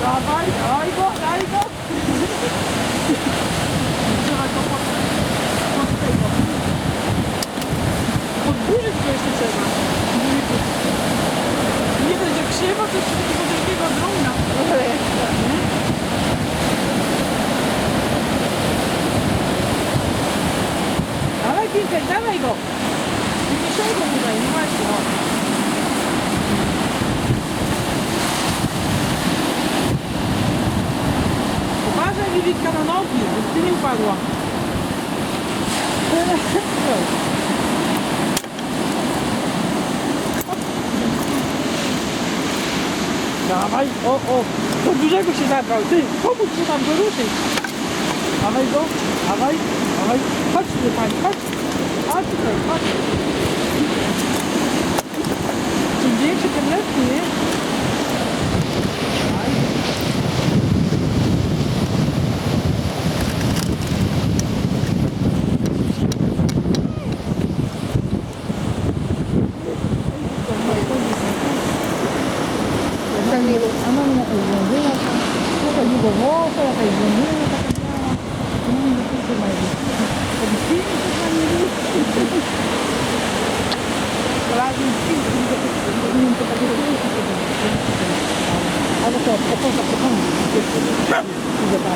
Dawaj, daj go, daj go. Trzeba go pod, pod tego. Podburzyć go jeszcze trzeba. Nie że krzywo, to jeszcze takiego wielkiego drona. Dawaj Pinker, dawaj go. Nie go tutaj, no właśnie. O. Liwitka na nogi, ty nie upadła. Dawaj, o, o, do dużego się zabrał. Ty, pomóż mu tam go ruszyć. Dawaj go, dawaj, dawaj. Chodź tu pani, chodź. Chodź tutaj, chodź. 이거 먹어서 이거 먹는 거 그냥 먹는 거 쓰지 말고 라지 알았어 볶아서 볶아 이거 봐